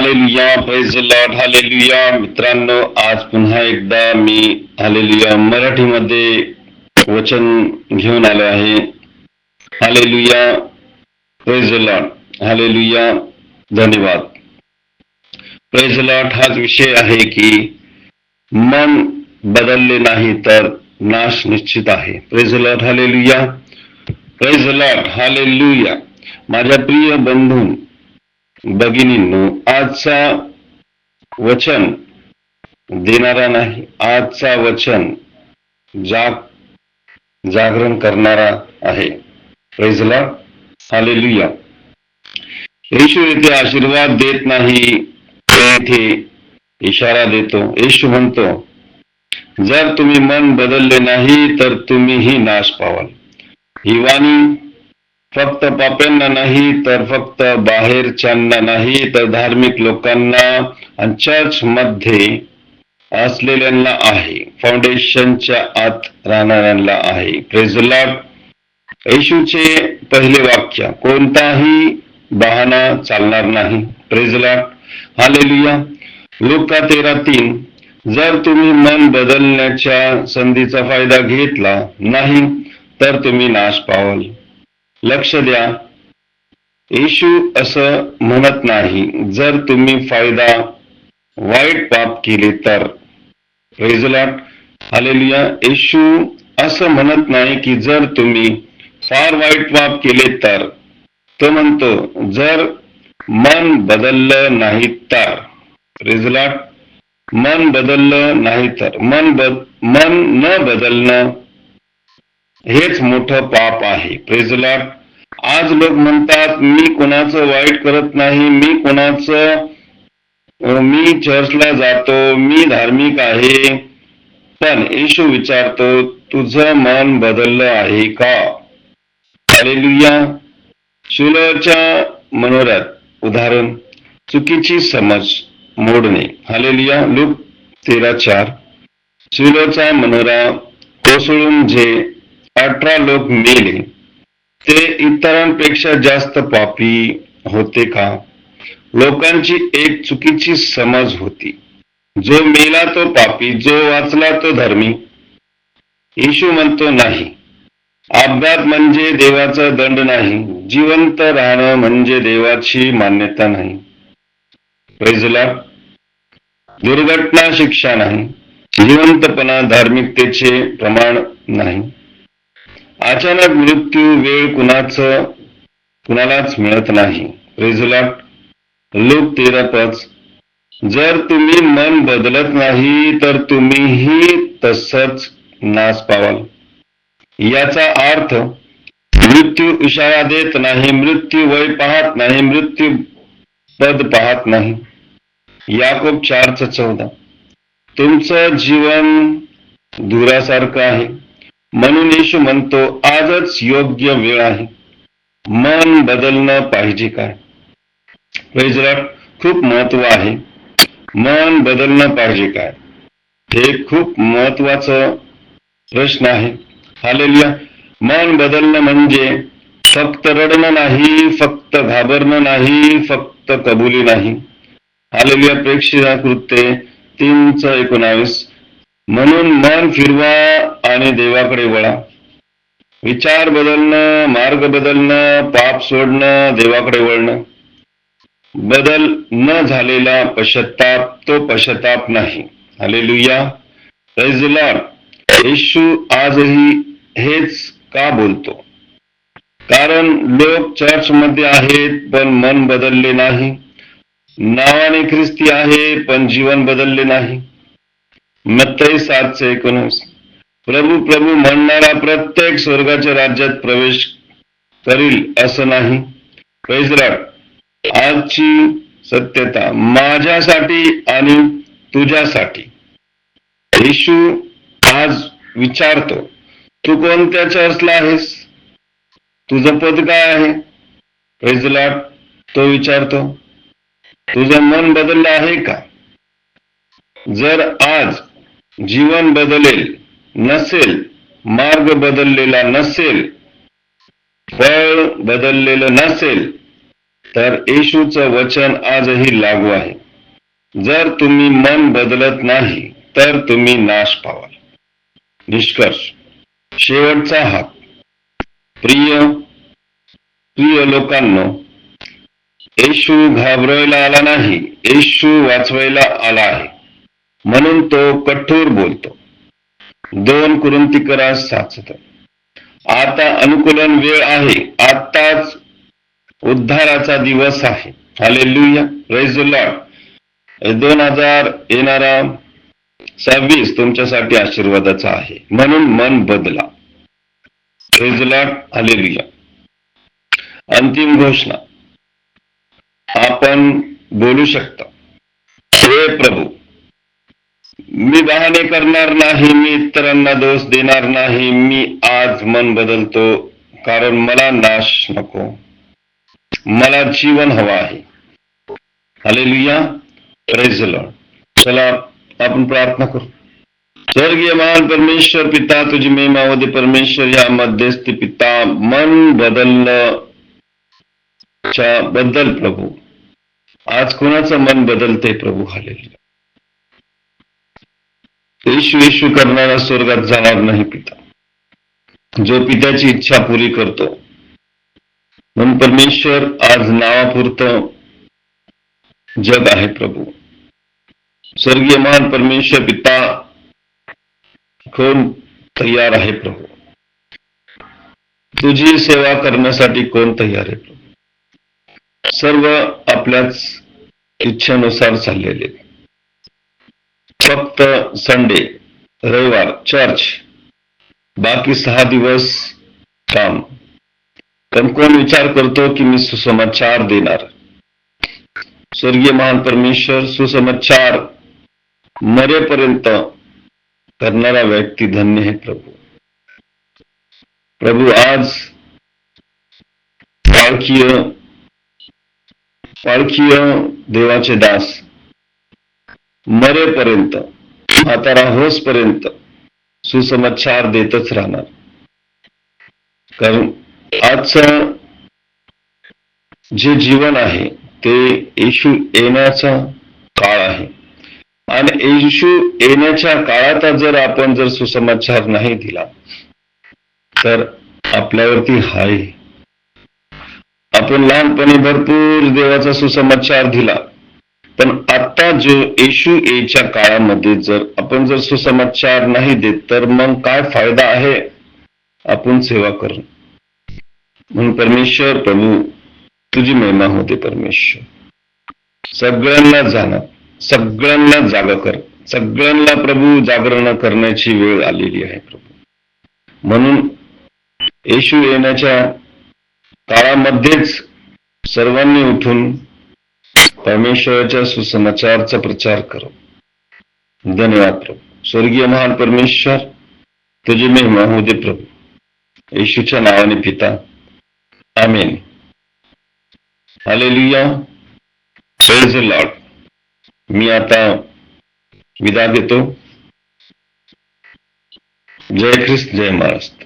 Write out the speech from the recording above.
Hallelujah praise Lord hallelujah मित्रांनो आज पुन्हा एकदा मी हालेलुया मराठीमध्ये वचन घेऊन आलो आहे. हालेलुया प्रेज लॉर्ड हालेलुया धन्यवाद. प्रेज लॉर्ड हाच विषय आहे की मन बदलले नाही तर नाश निश्चित आहे. Praise Lord hallelujah praise Lord hallelujah माझ्या प्रिय बंधून भगिनींनो आजचा वचन देणारा नाही आजचा वचन जाग जागरण करणारा आहे. प्रेझला हालेलुया येशू येथे आशीर्वाद देत नाही येथे इशारा देतो. येशू म्हणतो जर तुम्ही मन बदलले नाही तर तुम्हीही नाश पावाल. ही वाणी फक्त पाप्यांना नाही तर फक्त बाहेरच्यांना नाही तर धार्मिक लोकांना आणि चर्च मध्ये असलेल्यांना आहे. फाउंडेशनच्या आत राहणाऱ्यांना आहे. प्रेझलॉट येशूचे पहिले वाक्य कोणताही बहाणा चालणार नाही. प्रेझलॉट हालेलुया लोका तेरा तीन जर तुम्ही मन बदलण्याच्या संधीचा फायदा घेतला नाही तर तुम्ही नाश पावाल. लक्ष द्या. येशू असं म्हणत नाही. जर तुम्ही फायदा वाईट पाप केले तर. रेझलॉट हालेलुया येशू असं म्हणत नाही की जर तुम्ही फार वाईट पाप केले तर. तो म्हणतो जर मन बदललं नाही तर. रेझलॉट मन बदललं नाही तर. मन बद मन न बदलणं हेच मोठं पाप आहे. प्रेझलाट आज लोक म्हणतात मी कोणाचं वाईट करत नाही मी कोणाचं मी चर्चला जातो मी धार्मिक आहे. पण येशू विचारतो तुझं मन बदललं आहे का? हालेलुया शिलोच्या मनोऱ्यात उदाहरण चुकीची समज मोडणे. हालेलुया लूक तेरा चार. शिलोचा मनोरा कोसळून जे अठरा लोक मेले. ते इतरांपेक्षा जास्त पापी होते का? लोकांची एक चुकीची समज होती. जो मेला तो पापी जो वाचला तो धर्मी. येशू म्हणतो नाही. अपघात म्हणजे देवाचा दंड नाही. जिवंत राहणं म्हणजे देवाची मान्यता नाही. दुर्घटना शिक्षा नाही. जिवंतपणा धार्मिकतेचे प्रमाण नाही. अचानक मृत्यू वेळ कुणाच? कुणालाच मिळत नाही. रेझुलाट? लोक तेरा जर तुम्ही मन बदलत नाही तर तुम्हीही तसच नाश पावाल. याचा अर्थ मृत्यू इशारा देत नाही मृत्यू वय पाहत नाही मृत्यू पद पाहत नाही. याकोब चारच चौदा. तुमचं जीवन धुरासारखं आहे. म्हणून येशू म्हणतो आजच योग्य वेळ आहे. मन बदलणं पाहिजे काय? प्रेजराट खूप महत्त्व आहे. मन बदलणं पाहिजे काय? हे खूप महत्वाचं प्रश्न आहे. हालेलुया मन बदलणं म्हणजे फक्त रडणं नाही फक्त घाबरणं नाही फक्त कबुली नाही. हालेलुया प्रेक्षिता कृत्य तीनच एकोणावीस. म्हणून मन फिरवा आणि देवाकडे वळा. विचार बदलणं मार्ग बदलणं पाप सोडणं देवाकडे वळणं. बदल न झालेला पश्चाताप तो पश्चाताप नाही. हालेलुया प्रेज येशू आजही हेच का बोलतो? कारण लोक चर्च मध्ये आहेत पण मन बदलले नाही. नावाने ख्रिस्ती आहे पण जीवन बदलले नाही. मत्तई सातशे एकोणीस. प्रभू प्रभू म्हणणारा प्रत्येक स्वर्गाच्या राज्यात प्रवेश करील असं नाही. आजची सत्यता माझ्यासाठी आणि तुझ्यासाठी. येशू आज विचारतो तू कोणत्या चर्चला आहेस? तुझं पद काय आहे? फैजलाट तो विचारतो तुझं मन बदललं आहे का? जर आज जीवन बदलेल नसेल मार्ग बदललेला नसेल फळ बदललेलं नसेल तर येशूचं वचन आजही लागू आहे. जर तुम्ही मन बदलत नाही तर तुम्ही नाश पावाल. निष्कर्ष शेवटचा हात. प्रिय प्रिय लोकांनो येशू घाबरवायला आला नाही येशू वाचवायला आला आहे. म्हणून तो कठोर बोलतो. दोन कुरुंतिकरा साचत आता अनुकूलन वेळ आहे. आताच उद्धाराचा दिवस आहे. हालेलुया रेजुल्ला दोन हजार येणारा सव्वीस तुमच्यासाठी आशीर्वादाचा आहे. म्हणून मन बदला. रेझुलाट हालेलुया अंतिम घोषणा. आपण बोलू शकता. हे प्रभू मी बहाणे करणार नाही मी इतरांना दोष देणार नाही मी आज मन बदलतो कारण मला नाश नको. मला जीवन हवं आहे. हालेलुया प्रेज लॉर्ड चला आपण प्रार्थना करू. स्वर्गीय महान परमेश्वर पिता तुझी महिमावधी परमेश्वर या मध्यस्थी पिता मन बदलणं च्या बद्दल प्रभू आज कोणाचं मन बदलते प्रभू हालेलुया येशू येशू करणारा स्वर्गात जाणार नाही पिता. जो पित्याची इच्छा पुरी करतो. म्हणून परमेश्वर आज नावापुरतं जग आहे प्रभू. स्वर्गीय महान परमेश्वर पिता कोण तयार आहे प्रभू? तुझी सेवा करण्यासाठी कोण तयार आहे प्रभू? सर्व आपल्याच इच्छेनुसार चाललेले फक्त संडे रविवार चर्च बाकी सहा दिवस काम. पण कोण विचार करतो की मी सुसमाचार देणार? स्वर्गीय महान परमेश्वर सुसमाचार मरेपर्यंत करणारा व्यक्ती धन्य आहे प्रभू. प्रभू आज पाळखीय पाळखीय देवाचे दास मरेपर्यंत म्हातारा होसपर्यंत सुसमाचार देतच राहणार. कारण आजचं जे जीवन आहे ते येशू येण्याचा काळ आहे. आणि येशू येण्याच्या काळात जर आपण जर सुसमाचार नाही दिला तर आपल्यावरती हाय. आपण लहानपणी भरपूर देवाचा सुसमाचार दिला. पण आता जो येशू येच्या काळामध्ये जर आपण जर सुसमाचार नाही देत तर मग काय फायदा आहे? आपण सेवा करून म्हणून परमेश्वर प्रभू तुझी महिमा होते परमेश्वर. सगळ्यांना जाणार सगळ्यांना जागा कर सगळ्यांना प्रभू जागरण करण्याची वेळ आलेली आहे प्रभू. म्हणून येशू येण्याच्या काळामध्येच सर्वांनी उठून परमेश्वराच्या सुसमाचारचा प्रचार करो. धन्यवाद प्रभू. स्वर्गीय महान परमेश्वर तुझी महिमा होऊ दे प्रभू. येशूच्या नावाने पिता. आमेन. हालेलुया. प्रेज लॉर्ड मी आता विदा देतो. जय ख्रिस्त जय महाराष्ट्र.